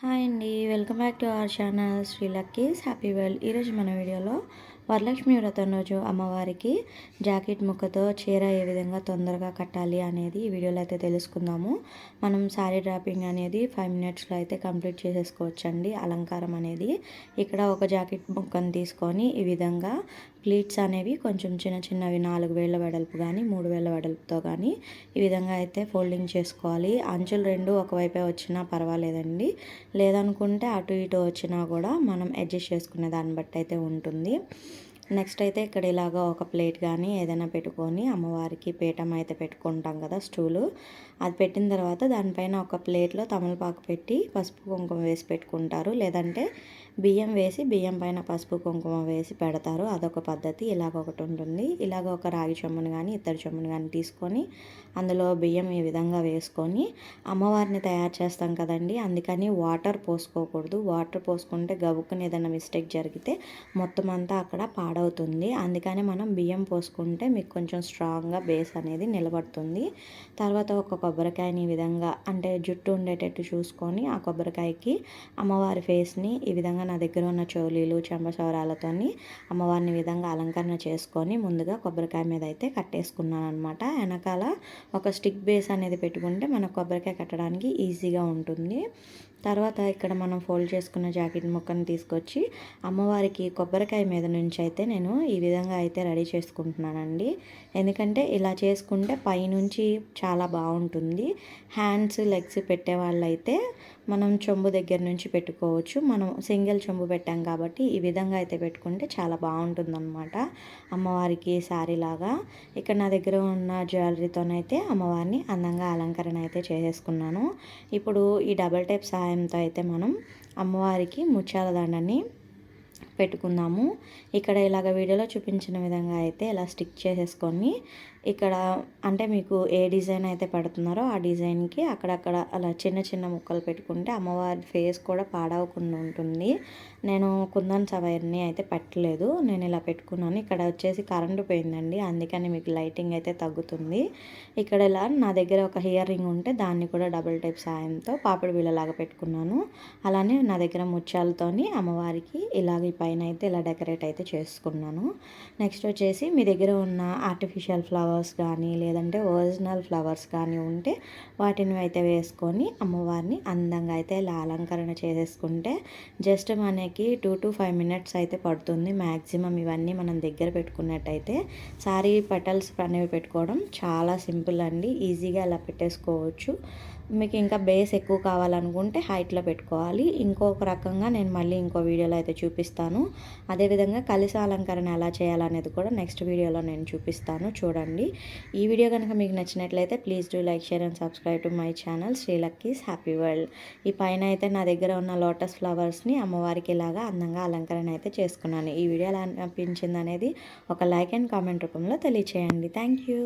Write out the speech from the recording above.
Hi అండి welcome back to our channel Sri Lucky's. Happy world. ఈరోజు మన వీడియోలో వరలక్ష్మి వ్రతం రోజు అమ్మవారికి జాకెట్ ముక్కతో చీర ఏ విధంగా తొందరగా కట్టాలి అనేది ఈ వీడియోలో అయితే తెలుసుకుందాము. మనం శారీ డ్రాపింగ్ అనేది ఫైవ్ మినిట్స్లో అయితే కంప్లీట్ చేసేసుకోవచ్చండి. అలంకారం అనేది ఇక్కడ ఒక జాకెట్ ముక్కను తీసుకొని ఈ విధంగా ప్లీట్స్ అనేవి కొంచెం చిన్న చిన్నవి నాలుగు వేల వెడల్పు కానీ మూడు వేల వెడల్పుతో కానీ ఈ విధంగా అయితే ఫోల్డింగ్ చేసుకోవాలి. అంచులు రెండు ఒకవైపే వచ్చినా పర్వాలేదండి. లేదనుకుంటే అటు ఇటు వచ్చినా కూడా మనం అడ్జస్ట్ చేసుకునే దాన్ని బట్టి అయితే ఉంటుంది. నెక్స్ట్ అయితే ఇక్కడ ఇలాగ ఒక ప్లేట్ కానీ ఏదైనా పెట్టుకొని అమ్మవారికి పీఠం అయితే పెట్టుకుంటాం కదా స్టూలు. అది పెట్టిన తర్వాత దానిపైన ఒక ప్లేట్లో తమలపాకు పెట్టి పసుపు కుంకుమ వేసి పెట్టుకుంటారు. లేదంటే బియ్యం వేసి బియ్యం పైన పసుపు కుంకుమ వేసి పెడతారు. అదొక పద్ధతి. ఇలాగ ఒకటి ఉంటుంది. ఇలాగ ఒక రాగి చెమ్మును కానీ ఇత్తడి చెమ్మును కానీ తీసుకొని అందులో బియ్యం ఈ విధంగా వేసుకొని అమ్మవారిని తయారు చేస్తాం కదండి. అందుకని వాటర్ పోసుకోకూడదు. వాటర్ పోసుకుంటే గబుక్కుని ఏదైనా మిస్టేక్ జరిగితే మొత్తం అంతా అక్కడ పాడవుతుంది. అందుకని మనం బియ్యం పోసుకుంటే మీకు కొంచెం స్ట్రాంగ్గా బేస్ అనేది నిలబడుతుంది. తర్వాత ఒక కొబ్బరికాయని ఈ విధంగా అంటే జుట్టు ఉండేటట్టు చూసుకొని ఆ కొబ్బరికాయకి అమ్మవారి ఫేస్ని ఈ విధంగా నా దగ్గర ఉన్న చోలీలు చెంబసవరాలతో అమ్మవారిని విధంగా అలంకరణ చేసుకొని ముందుగా కొబ్బరికాయ మీద అయితే కట్టేసుకున్నాను అనమాట వెనకాల ఒక స్టిక్ బేస్ అనేది పెట్టుకుంటే మన కొబ్బరికాయ కట్టడానికి ఈజీగా ఉంటుంది. తర్వాత ఇక్కడ మనం ఫోల్డ్ చేసుకున్న జాకెట్ ముక్కను తీసుకొచ్చి అమ్మవారికి కొబ్బరికాయ మీద నుంచి అయితే నేను ఈ విధంగా అయితే రెడీ చేసుకుంటున్నానండి. ఎందుకంటే ఇలా చేసుకుంటే పైనుంచి చాలా బాగుంటుంది. హ్యాండ్స్ లెగ్స్ పెట్టే వాళ్ళైతే మనం చెంబు దగ్గర నుంచి పెట్టుకోవచ్చు. మనం సింగిల్ చెంబు పెట్టాం కాబట్టి ఈ విధంగా అయితే పెట్టుకుంటే చాలా బాగుంటుందన్నమాట. అమ్మవారికి సారీ లాగా. ఇక్కడ నా దగ్గర ఉన్న జ్యువెలరీతోనైతే అమ్మవారిని అందంగా అలంకరణ అయితే చేసేసుకున్నాను. ఇప్పుడు ఈ డబల్ టైప్ సహాయంతో అయితే మనం అమ్మవారికి ముత్యాల దండని పెట్టుకుందాము. ఇక్కడ ఇలాగ వీడియోలో చూపించిన విధంగా అయితే ఇలా స్టిక్ చేసేసుకొని ఇక్కడ అంటే మీకు ఏ డిజైన్ అయితే పెడుతున్నారో ఆ డిజైన్కి అక్కడక్కడ అలా చిన్న చిన్న ముక్కలు పెట్టుకుంటే అమ్మవారి ఫేస్ కూడా పాడవకుండా ఉంటుంది. నేను కుందన్ అవన్నీ అయితే పెట్టలేదు. నేను ఇలా పెట్టుకున్నాను. ఇక్కడ వచ్చేసి కరెంటు పోయిందండి. అందుకని మీకు లైటింగ్ అయితే తగ్గుతుంది. ఇక్కడ ఇలా నా దగ్గర ఒక హియర్ రింగ్ ఉంటే దాన్ని కూడా డబుల్ టైప్ సాయంతో పాపిడి బిళ్ళలాగా పెట్టుకున్నాను. అలానే నా దగ్గర ముత్యాలతోని అమ్మవారికి ఇలాగ పైన అయితే ఇలా డెకరేట్ అయితే చేసుకున్నాను. నెక్స్ట్ వచ్చేసి మీ దగ్గర ఉన్న ఆర్టిఫిషియల్ ఫ్లవర్స్ కానీ లేదంటే ఒరిజినల్ ఫ్లవర్స్ కానీ ఉంటే వాటిని అయితే వేసుకొని అమ్మవారిని అందంగా అయితే ఇలా అలంకరణ చేసేసుకుంటే జస్ట్ మనకి టూ టు ఫైవ్ మినిట్స్ అయితే పడుతుంది. మ్యాక్సిమం ఇవన్నీ మనం దగ్గర పెట్టుకున్నట్టయితే సారీ పెటల్స్ అనేవి పెట్టుకోవడం చాలా సింపుల్ అండి. ఈజీగా ఇలా పెట్టేసుకోవచ్చు. మీకు ఇంకా బేస్ ఎక్కువ కావాలనుకుంటే హైట్లో పెట్టుకోవాలి. ఇంకొక రకంగా నేను మళ్ళీ ఇంకో వీడియోలో అయితే చూపిస్తాను. అదేవిధంగా కలిసి అలంకరణ ఎలా చేయాలనేది కూడా నెక్స్ట్ వీడియోలో నేను చూపిస్తాను. చూడండి. ఈ వీడియో కనుక మీకు నచ్చినట్లయితే please do like share and subscribe to my channel Sri Lucky's happy world ఈ పైన అయితే నా దగ్గర ఉన్న లోటస్ ఫ్లవర్స్ని అమ్మవారికి ఇలాగా అందంగా అలంకరణ అయితే చేసుకున్నాను. ఈ వీడియో ఎలా అనిపించింది అనేది ఒక లైక్ అండ్ కామెంట్ రూపంలో తెలియచేయండి. Thank you